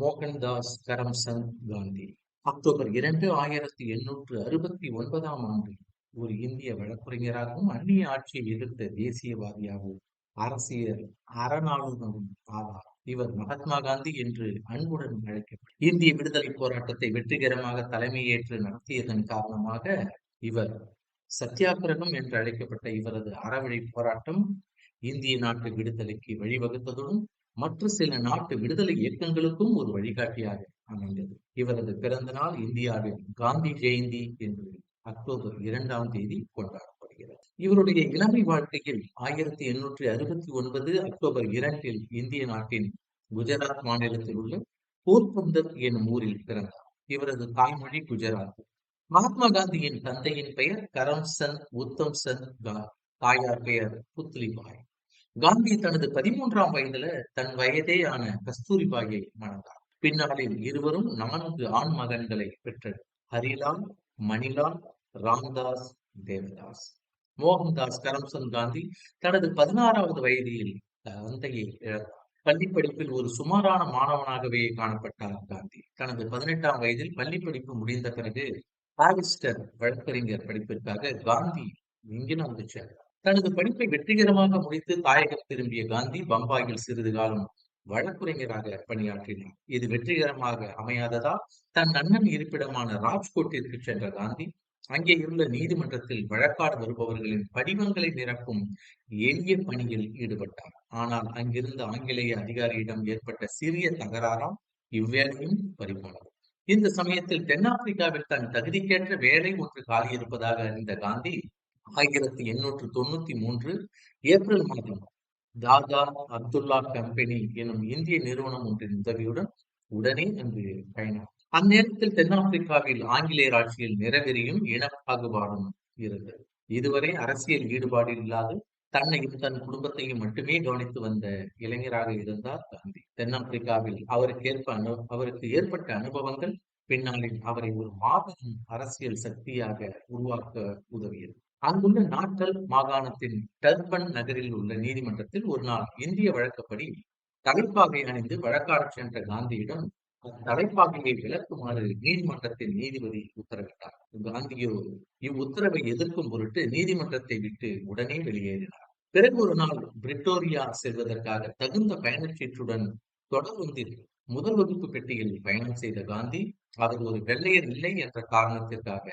Mohandas Karamchand Gandhi. October இரண்டு ஆயிரத்தி எண்ணூற்று அறுபத்தி ஒன்பதாம் ஆண்டு ஒரு இந்திய வழக்குரைஞராகவும் அந்நிய ஆட்சியை எதிர்த்த தேசியவாதியாகவும் அரசியல் அரணாளுநரும் ஆவார். இவர் மகாத்மா காந்தி என்று அன்புடன் அழைக்கப்பட்டார். இந்திய விடுதலை போராட்டத்தை வெற்றிகரமாக தலைமையேற்று நடத்தியதன் காரணமாக இவர் சத்தியாகிரகம் என்று அழைக்கப்பட்ட இவரது அறவழி போராட்டம் இந்திய நாட்டு விடுதலைக்கு வழிவகுத்ததுடன் மற்ற சில நாட்டு விடுதலை இயக்கங்களுக்கும் ஒரு வழிகாட்டியாக அமைந்தது. இவரது பிறந்த நாள் இந்தியாவில் காந்தி ஜெயந்தி என்று அக்டோபர் இரண்டாம் தேதி கொண்டாடப்படுகிறது. இவருடைய இளமை வாழ்க்கையில் ஆயிரத்தி எண்ணூற்றி அறுபத்தி ஒன்பது அக்டோபர் இரண்டில் இந்திய நாட்டின் குஜராத் மாநிலத்தில் உள்ள போர்பந்தர் எனும் ஊரில் பிறந்தார். இவரது தாய்மொழி குஜராத். மகாத்மா காந்தியின் தந்தையின் பெயர் கரம்சந்த் உத்தம் சந்த் தாயார் பெயர் புத்லிபாய் காந்தி தனது பதிமூன்றாம் வயதுல தன் வயதேயான கஸ்தூரிபாயை மணந்தார். பின்னாளில் இருவரும் நான்கு ஆண் மகன்களை பெற்றனர். ஹரிலால் மணிலால் ராம்தாஸ் தேவதாஸ். மோகன்தாஸ் கரம்சந்த் காந்தி தனது பதினாறாவது வயதில் தந்தையை இழந்தார். பள்ளி படிப்பில் ஒரு சுமாரான மாணவனாகவே காணப்பட்டார் காந்தி. தனது பதினெட்டாம் வயதில் பள்ளி படிப்பு முடிந்த பிறகு பாரிஸ்டர் வழக்கறிஞர் படிப்பிற்காக காந்தி இங்கிலாந்து சேர்ந்தார் தனது படிப்பை வெற்றிகரமாக முடித்து தாயகம் திரும்பிய காந்தி பம்பாயில் சிறிது காலம் வழக்குரைஞராக பணியாற்றினார். இது வெற்றிகரமாக அமையாததால் தன் அண்ணன் இருப்பிடமான ராஜ்கோட்டிற்கு சென்ற காந்தி அங்கே இருந்த நீதிமன்றத்தில் வழக்காடு வருபவர்களின் படிவங்களை நிரப்பும் எளிய பணியில் ஈடுபட்டார். ஆனால் அங்கிருந்த ஆங்கிலேய அதிகாரியிடம் ஏற்பட்ட சிறிய தகராறால் இவ்வேலையும் பறிபோனது. இந்த சமயத்தில் தென்னாப்பிரிக்காவில் தன் தகுதிக்கேற்ற வேலை ஒன்று காலியிருப்பதாக அறிந்த காந்தி ஆயிரத்தி எண்ணூற்று தொண்ணூத்தி மூன்று ஏப்ரல் மாதம் தாதா அப்துல்லா கம்பெனி எனும் இந்திய நிறுவனம் ஒன்றின் உதவியுடன் உடனே அங்கு பயணம். அந்நேரத்தில் தென்னாப்பிரிக்காவில் ஆங்கிலேயர் ஆட்சியில் நிறவெறியும் இனப்பாகுபாடும் இருந்தது. இதுவரை அரசியல் ஈடுபாடு இல்லாத தன்னையும் தன் குடும்பத்தையும் மட்டுமே கவனித்து வந்த இளைஞராக இருந்தார் காந்தி. தென்னாப்பிரிக்காவில் அவருக்கு ஏற்ப அனு அவருக்கு ஏற்பட்ட அனுபவங்கள் பின்னாளில் அவரை ஒரு மாபெரும் அரசியல் சக்தியாக உருவாக்க உதவியது. அங்குள்ள நாட்கள் மாகாணத்தின் டர்பன் நகரில் உள்ள நீதிமன்றத்தில் ஒரு நாள் இந்திய வழக்கப்படி தலைப்பாகை அணிந்து வழக்காடச் சென்ற காந்தியிடம் தலைப்பாகையை விளக்குமாறு நீதிமன்றத்தின் நீதிபதி உத்தரவிட்டார். காந்தியோ இவ்வுத்தரவை எதிர்க்கும் பொருட்டு நீதிமன்றத்தை விட்டு உடனே வெளியேறினார். பிறகு ஒரு நாள் பிரிட்டோரியா செல்வதற்காக தகுந்த பயணச்சீட்டுடன் தொடர்வந்தில் முதல் வகுப்பு பெட்டியில் பயணம் செய்த காந்தி அவர் ஒரு வெள்ளையர் இல்லை என்ற காரணத்திற்காக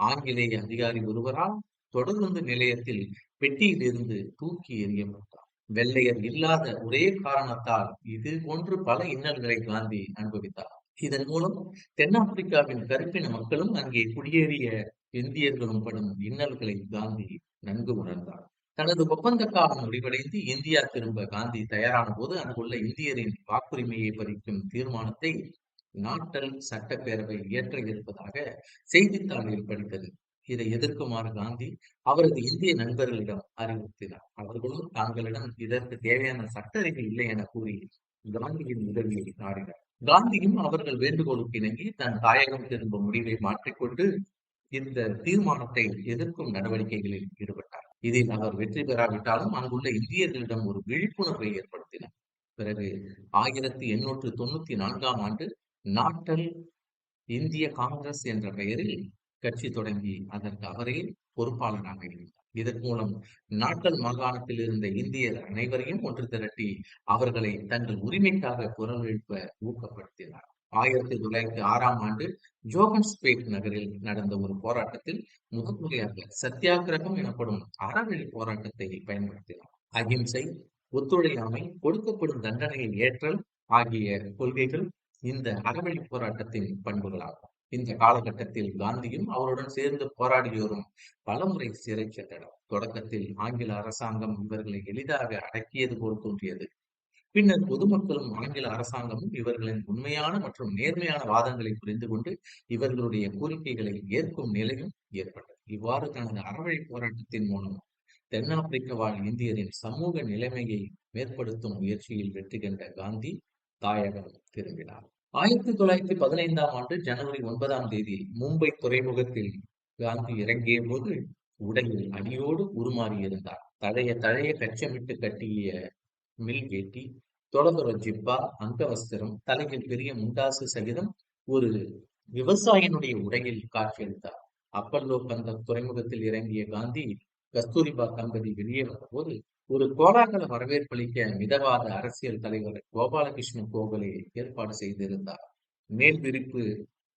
ஆங்கிலேய அதிகாரி ஒருவரால் தொடர்ந்து நிலையத்தில் பெட்டியில் இருந்து தூக்கி எறியப்பட்டார் வெள்ளையர் இல்லாத ஒரே காரணத்தால் இது போன்று பல இன்னல்களை காந்தி அனுபவித்தார். இதன் மூலம் தென்னாப்பிரிக்காவின் கருப்பின மக்களும் அங்கே குடியேறிய இந்தியர்களும் படும் இன்னல்களை காந்தி நன்கு உணர்ந்தார். தனது ஒப்பந்த காலம் முடிவடைந்து இந்தியா திரும்ப காந்தி தயாரான போது அங்குள்ள இந்தியரின் வாக்குரிமையை பறிக்கும் தீர்மானத்தை நாட்டல் சட்டப்பேரவை இயற்ற இருப்பதாக செய்தித்தாளில் படித்தது. இதை எதிர்க்குமாறு காந்தி அவரது இந்திய நண்பர்களிடம் அறிவுறுத்தினார். அவர்களும் தாங்களிடம் இதற்கு தேவையான சட்ட இல்லை என கூறி காந்தியின் உதவியை நாடினார். காந்தியும் அவர்கள் வேண்டுகோளுக்கு இணங்கி தன் தாயகம் திரும்ப முடிவை மாற்றிக்கொண்டு இந்த தீர்மானத்தை எதிர்க்கும் நடவடிக்கைகளில் ஈடுபட்டார். இதில் அவர் வெற்றி பெறாவிட்டாலும் அங்குள்ள இந்தியர்களிடம் ஒரு விழிப்புணர்வை ஏற்படுத்தினார். பிறகு ஆயிரத்தி எண்ணூற்று தொண்ணூத்தி நான்காம் ஆண்டு நாட்டல் இந்திய காங்கிரஸ் என்ற பெயரில் கட்சி தொடங்கி அதற்கு அவரே பொறுப்பாளராக இருந்தார். இதன் மூலம் நாட்டல் மாகாணத்தில் இருந்த இந்தியர் அனைவரையும் ஒன்று திரட்டி அவர்களை தங்கள் உரிமைக்காக குரல் எழுப்ப ஊக்கப்படுத்தினார். ஆயிரத்தி தொள்ளாயிரத்தி ஆறாம் ஆண்டு ஜோகன்ஸ்பேட் நகரில் நடந்த ஒரு போராட்டத்தில் முதல் சத்தியாகிரகம் எனப்படும் அறவழி போராட்டத்தை பயன்படுத்தினார். அகிம்சை ஒத்துழையாமை கொடுக்கப்படும் தண்டனையை ஏற்றல் ஆகிய கொள்கைகள் இந்த அறவழி போராட்டத்தின் பண்புகளாகும். இந்த காலகட்டத்தில் காந்தியும் அவருடன் சேர்ந்து போராடியோரும் பலமுறை சிறை சென்றனர் தொடக்கத்தில் ஆங்கில அரசாங்கம் இவர்களை எளிதாக அடக்கியது போல் தோன்றியது. பின்னர் பொதுமக்களும் ஆங்கில அரசாங்கமும் இவர்களின் உண்மையான மற்றும் நேர்மையான வாதங்களை புரிந்து கொண்டு இவர்களுடைய கோரிக்கைகளை ஏற்கும் நிலையும் ஏற்பட்டது. இவ்வாறு தனது அறவழி போராட்டத்தின் மூலம் தென்னாப்பிரிக்க வாழ் இந்தியரின் சமூக நிலைமையை மேற்படுத்தும் முயற்சியில் வெற்றி கண்ட காந்தி தாயகம் திரும்பினார். ஆயிரத்தி தொள்ளாயிரத்தி பதினைந்தாம் ஆண்டு ஜனவரி ஒன்பதாம் தேதி மும்பை துறைமுகத்தில் காந்தி இறங்கிய போது உடையில் அடியோடு உருமாறியிருந்தார் தழைய தழைய கச்சமிட்டு கட்டிய மில் கேட்டி தொடர்புற ஜிப்பா அங்கவஸ்திரம் தலையில் பெரிய முண்டாசு சகிதம் ஒரு விவசாயினுடைய உடையில் காட்சியளித்தார் அப்பல்லோ பந்த துறைமுகத்தில் இறங்கிய காந்தி கஸ்தூரிபா தம்பதி வெளியே வந்தபோது ஒரு கோலாகல வரவேற்பளிக்க மிதவாத அரசியல் தலைவர் கோபாலகிருஷ்ண கோகலே ஏற்பாடு செய்திருந்தார். மேல் விரிப்பு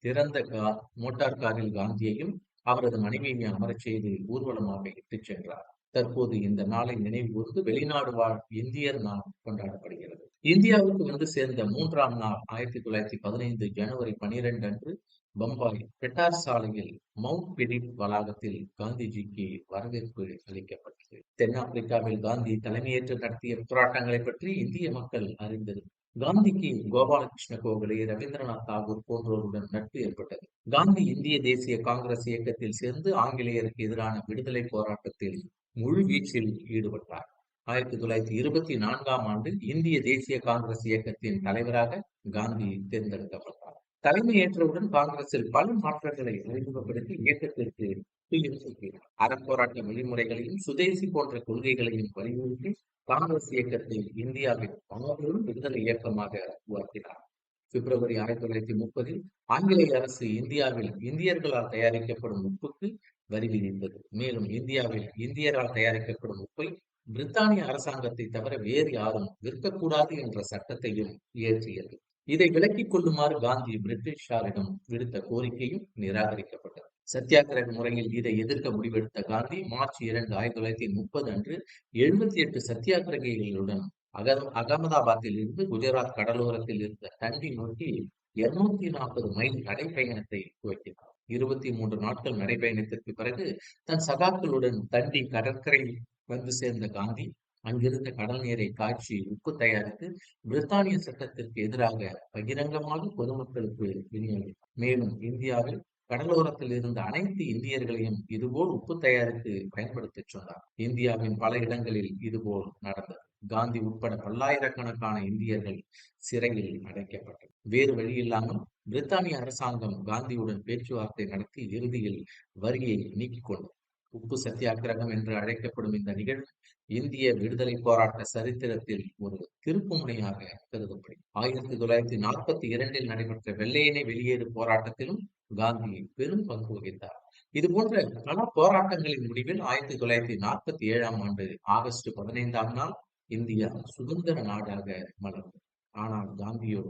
திறந்த கார் மோட்டார் காரில் காந்தியையும் அவரது மனைவியை அமரச் செய்து ஊர்வலமாக இட்டுச் சென்றார். தற்போது இந்த நாளை நினைவு வெளிநாடு வாழ் இந்தியர் நாள் கொண்டாடப்படுகிறது. இந்தியாவுக்கு வந்து சேர்ந்த மூன்றாம் நாள் ஆயிரத்தி தொள்ளாயிரத்தி பதினைந்து ஜனவரி பனிரெண்டு அன்று பம்பாய் பெட்டார் சாலையில் மவுண்ட் பிடிப் வளாகத்தில் காந்திஜிக்கு வரவேற்பு அளிக்கப்பட்டது. தென்னாப்பிரிக்காவில் காந்தி தலைமையேற்று நடத்திய போராட்டங்களை பற்றி இந்திய மக்கள் அறிந்தது. காந்திக்கு கோபாலகிருஷ்ண கோகலே ரவீந்திரநாத் தாகூர் போன்றோருடன் நட்பு ஏற்பட்டது. காந்தி இந்திய தேசிய காங்கிரஸ் இயக்கத்தில் சேர்ந்து ஆங்கிலேயருக்கு எதிரான விடுதலை போராட்டத்தில் முழு வீச்சில் ஈடுபட்டார். ஆயிரத்தி தொள்ளாயிரத்தி இருபத்தி நான்காம் ஆண்டு இந்திய தேசிய காங்கிரஸ் இயக்கத்தின் தலைவராக காந்தி தேர்ந்தெடுக்கப்பட்டார். தலைமையேற்றவுடன் காங்கிரஸில் பல மாற்றங்களை அறிமுகப்படுத்தி இயக்கத்திற்கு அறப்போராட்ட வழிமுறைகளையும் சுதேசி போன்ற கொள்கைகளையும் வலியுறுத்தி காங்கிரஸ் இயக்கத்தை இந்தியாவின் மாபெரும் விடுதலை இயக்கமாக உருவாக்கினார். பிப்ரவரி ஆயிரத்தி தொள்ளாயிரத்தி முப்பதில் ஆங்கிலேய அரசு இந்தியாவில் இந்தியர்களால் தயாரிக்கப்படும் உப்புக்கு வரி விதித்தது. மேலும் இந்தியாவில் இந்தியரால் தயாரிக்கப்படும் உப்பை பிரித்தானிய அரசாங்கத்தை தவிர வேறு யாரும் விற்கக்கூடாது என்ற சட்டத்தையும் இயற்றியது. இதை விலக்கிக் கொள்ளுமாறு காந்தி பிரிட்டிஷாரிடம் விடுத்த கோரிக்கையும் நிராகரிக்கப்பட்டது. சத்தியாகிரக முறையில் இதை எதிர்க்க முடிவெடுத்த காந்தி மார்ச் இரண்டு ஆயிரத்தி தொள்ளாயிரத்தி முப்பது அன்று எழுபத்தி எட்டு சத்தியாகிரகிகளுடன் அக அகமதாபாத்தில் இருந்து குஜராத் கடலோரத்தில் இருந்த தண்டி நோக்கி இருநூத்தி நாற்பது மைல் நடைப்பயணத்தை துவக்கினார். இருபத்தி மூன்று நாட்கள் நடைபயணத்திற்கு பிறகு தன் சகாக்களுடன் தண்டி கடற்கரை வந்து சேர்ந்த காந்தி அங்கிருந்த கடல் நீரை காய்ச்சி உப்பு தயாரித்து பிரித்தானிய சட்டத்திற்கு எதிராக பகிரங்கமாக பொதுமக்களுக்கு விநியோகித்தார். மேலும் இந்தியாவில் கடலோரத்தில் இருந்த அனைத்து இந்தியர்களையும் இதுபோல் உப்பு தயாரித்து பயன்படுத்த சொன்னார். இந்தியாவின் பல இடங்களில் இதுபோல் நடந்தது. காந்தி உட்பட பல்லாயிரக்கணக்கான இந்தியர்கள் சிறையில் அடைக்கப்பட்டனர். வேறு வழியில்லாமல் பிரித்தானிய அரசாங்கம் காந்தியுடன் பேச்சுவார்த்தை நடத்தி இறுதியில் வரியை நீக்கிக் கொண்டது. உப்பு சத்தியாகிரகம் என்று அழைக்கப்படும் இந்த நிகழ்வு இந்திய விடுதலை போராட்ட சரித்திரத்தில் ஒரு திருப்புமுனையாக கருதப்படும் ஆயிரத்தி தொள்ளாயிரத்தி நாற்பத்தி இரண்டில் நடைபெற்ற வெள்ளையனை வெளியேறு போராட்டத்திலும் காந்தி பெரும் பங்கு வகித்தார். இது போன்ற பல போராட்டங்களின் முடிவில் ஆயிரத்தி தொள்ளாயிரத்தி நாற்பத்தி ஏழாம் ஆண்டு ஆகஸ்ட் பதினைந்தாம் நாள் இந்தியா சுதந்திர நாடாக மலர்ந்தது. ஆனால் காந்தியோ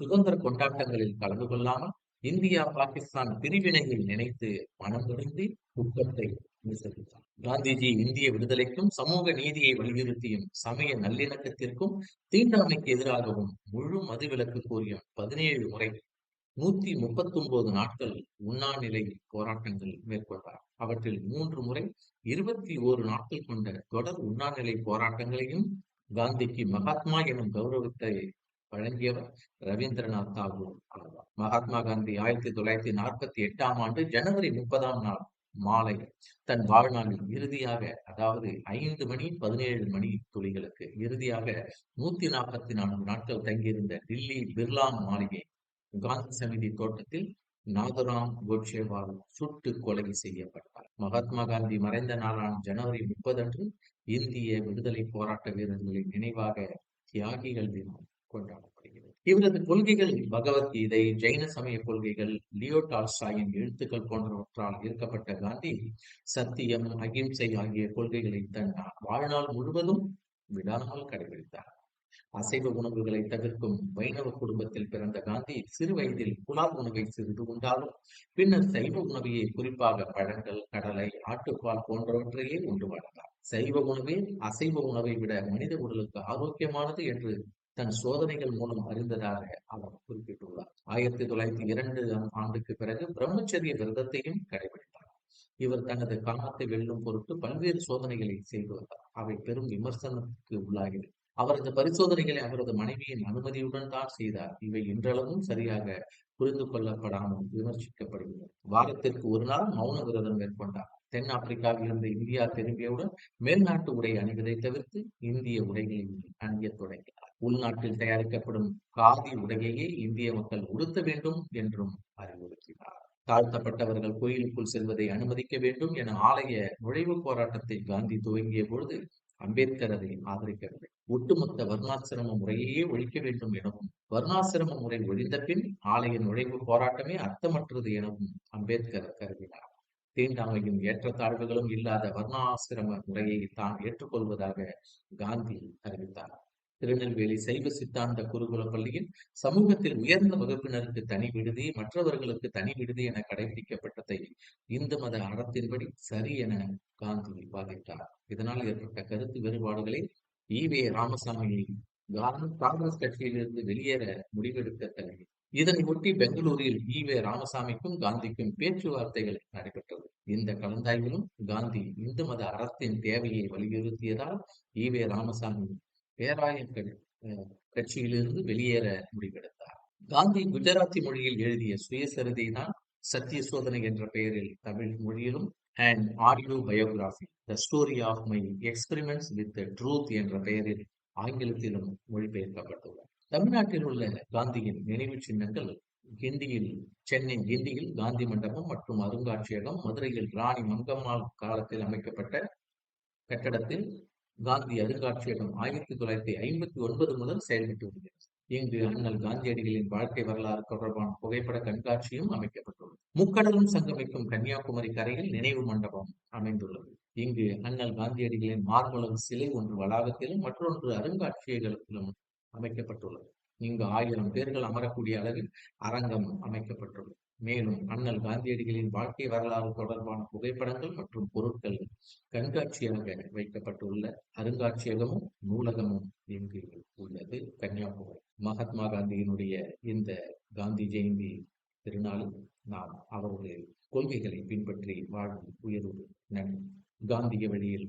சுதந்திர கொண்டாட்டங்களில் கலந்து கொள்ளாமல் இந்தியா பாகிஸ்தான் பிரிவினையை நினைத்து மனம் துணிந்து துக்கத்தை விசரித்தார் காந்திஜி இந்திய விடுதலைக்கும் சமூக நீதியை வலியுறுத்தியும் சமய நல்லிணக்கத்திற்கும் தீண்டாமைக்கு எதிராகவும் முழு மதுவிலக்கு கோரியும் பதினேழு முறை நூத்தி முப்பத்தி ஒன்பது நாட்கள் உண்ணாநிலை போராட்டங்கள் மேற்கொண்டார். அவற்றில் மூன்று முறை இருபத்தி ஓரு நாட்கள் கொண்ட தொடர் உண்ணாநிலை போராட்டங்களையும் காந்திக்கு மகாத்மா எனும் கௌரவத்தை வழங்கியவர் ரவீந்திரநாத் தாகூர் ஆவார். மகாத்மா காந்தி ஆயிரத்தி தொள்ளாயிரத்தி நாற்பத்தி எட்டாம் ஆண்டு ஜனவரி முப்பதாம் நாள் மாலை தன் வாழ்நாளில் இறுதியாக அதாவது ஐந்து மணி பதினேழு மணி துளிகளுக்கு இறுதியாக நூத்தி நாற்பத்தி நான்கு நாட்கள் தங்கியிருந்த டில்லி பிர்லா மாளிகை காந்தி சமிதி தோட்டத்தில் நாதுராம் கோட்சேவால் சுட்டு கொலை செய்யப்பட்டார். மகாத்மா காந்தி மறைந்த நாளான ஜனவரி முப்பது அன்று இந்திய விடுதலை போராட்ட வீரர்களின் நினைவாக தியாகிகள் தினம் கொண்டாடப்படுகிறது. இவரது கொள்கைகள் பகவத்கீதை ஜெயின சமய கொள்கைகள் லியோ டால்ஸ்டாயின் எழுத்துக்கள் போன்றவற்றால் ஈர்க்கப்பட்ட காந்தி சத்தியம் அகிம்சை ஆகிய கொள்கைகளை தன் வாழ்நாள் முழுவதும் விடாமல் கடைபிடித்தார். அசைவ உணவுகளை தவிர்க்கும் வைணவ குடும்பத்தில் பிறந்த காந்தி சிறு வயதில் புலால் உணவை சிறிது உண்டாலும் பின்னர் சைவ உணவையே குறிப்பாக பழங்கள் கடலை ஆட்டுப்பால் போன்றவற்றையே உண்டு வளர்ந்தார் சைவ உணவே அசைவ உணவை விட மனித உடலுக்கு ஆரோக்கியமானது என்று தன் சோதனைகள் மூலம் அறிந்ததாக அவர் குறிப்பிட்டுள்ளார். ஆயிரத்தி தொள்ளாயிரத்தி இரண்டு ஆண்டுக்கு பிறகு பிரம்மச்சரிய விரதத்தையும் கடைபிடித்தார். இவர் தனது காமத்தை வெல்லும் பொருட்டு பல்வேறு சோதனைகளை செய்து வந்தார். அவை பெரும் விமர்சனத்துக்கு உள்ளாகின. அவரது பரிசோதனைகளை அவரது மனைவியின் அனுமதியுடன் தான் செய்தார். இவை இன்றளவும் சரியாக புரிந்து கொள்ளப்படாமல் விமர்சிக்கப்படுகிறது. வாரத்திற்கு ஒரு நாள் மௌன விரதம் மேற்கொண்டார். தென் ஆப்பிரிக்காவில் இருந்த இந்தியா திரும்பியவுடன் மேல்நாட்டு உடை அணிவதை தவிர்த்து இந்திய உடைகளை அணிய தொடங்கினார். உள்நாட்டில் தயாரிக்கப்படும் காதி உடையையே இந்திய மக்கள் உடுத்த வேண்டும் என்றும் அறிவுறுத்தினார். தாழ்த்தப்பட்டவர்கள் கோயிலுக்குள் செல்வதை அனுமதிக்க வேண்டும் என ஆலய நுழைவு போராட்டத்தை காந்தி துவங்கிய பொழுது அம்பேத்கர் அதை ஆதரிக்கவில்லை. ஒட்டுமொத்த வர்ணாசிரம முறையே ஒழிக்க வேண்டும் எனவும் வர்ணாசிரம முறை ஒழிந்த பின் ஆலய நுழைவு போராட்டமே அர்த்தமற்றது எனவும் அம்பேத்கர் கருதினார். தீண்டாமையும் ஏற்றத்தாழ்வுகளும் இல்லாத வர்ணாசிரம முறையை தான் ஏற்றுக்கொள்வதாக காந்தி அறிவித்தார். திருநெல்வேலி சைவ சித்தாந்த குருகுல பள்ளியில் சமூகத்தில் உயர்ந்த வகுப்பினருக்கு தனி விடுதி மற்றவர்களுக்கு தனி விடுதி என கடைபிடிக்கப்பட்டதை இந்து மத அறத்தின்படி சரி என காந்தி வாதிட்டார். இதனால் ஏற்பட்ட கருத்து வேறுபாடுகளை ஈவே ராமசாமி காங்கிரஸ் கட்சியிலிருந்து வெளியேற முடிவெடுக்க தள்ளி இதனை ஒட்டி பெங்களூரில் ஈவே ராமசாமிக்கும் காந்திக்கும் பேச்சுவார்த்தைகள் நடைபெற்றது. இந்த கலந்தாய்விலும் காந்தி இந்து மத அறத்தின் தேவையை வலியுறுத்தியதால் ஈவே ராமசாமி பேராயர்கள் கட்சியிலிருந்து வெளியேற முடிவெடுத்தார். காந்தி குஜராத்தி மொழியில் எழுதிய சுயசரிதை தான் சத்திய சோதனை என்ற பெயரில் தமிழ் மொழியிலும் and audio biography the story of my experiments with truth என்ற பெயரில் ஆங்கிலத்திலும் மொழிபெயர்க்கப்பட்டுள்ளது. தமிழ்நாட்டில் உள்ள காந்தியின் நினைவு சின்னங்கள் கிண்டியில் சென்னை கிண்டியில் காந்தி மண்டபம் மற்றும் அருங்காட்சியகம் மதுரையில் ராணி மங்கம்மாள் காலத்தில் அமைக்கப்பட்ட கட்டடத்தில் காந்தி அருங்காட்சியகம் ஆயிரத்தி தொள்ளாயிரத்தி ஐம்பத்தி ஒன்பது முதல் செயல்பட்டு வருகிறது. இங்கு அண்ணல் காந்தியடிகளின் வாழ்க்கை வரலாறு தொடர்பான புகைப்பட கண்காட்சியும் அமைக்கப்பட்டுள்ளது. முக்கடலும் சங்கமிக்கும் கன்னியாகுமரி கரையில் நினைவு மண்டபம் அமைந்துள்ளது. இங்கு அண்ணல் காந்தியடிகளின் மார்பளவு சிலை ஒன்று வளாகத்திலும் மற்றொன்று அருங்காட்சியகத்திலும் அமைக்கப்பட்டுள்ளது. இங்கு ஆயிரம் பேர்கள் அமரக்கூடிய அளவில் அரங்கம் அமைக்கப்பட்டுள்ளது. மேலும் அண்ணல் காந்தியடிகளின் வாழ்க்கை வரலாறு தொடர்பான புகைப்படங்கள் மற்றும் பொருட்கள் கண்காட்சியாக வைக்கப்பட்டுள்ள அருங்காட்சியகமும் நூலகமும் இங்கு உள்ளது. கன்னியாகுமரி. மகாத்மா காந்தியினுடைய இந்த காந்தி ஜெயந்தி திருநாளில் நாம் அவருடைய கொள்கைகளை பின்பற்றி வாழும் உயர்வு நன்றி. காந்திய வழியில்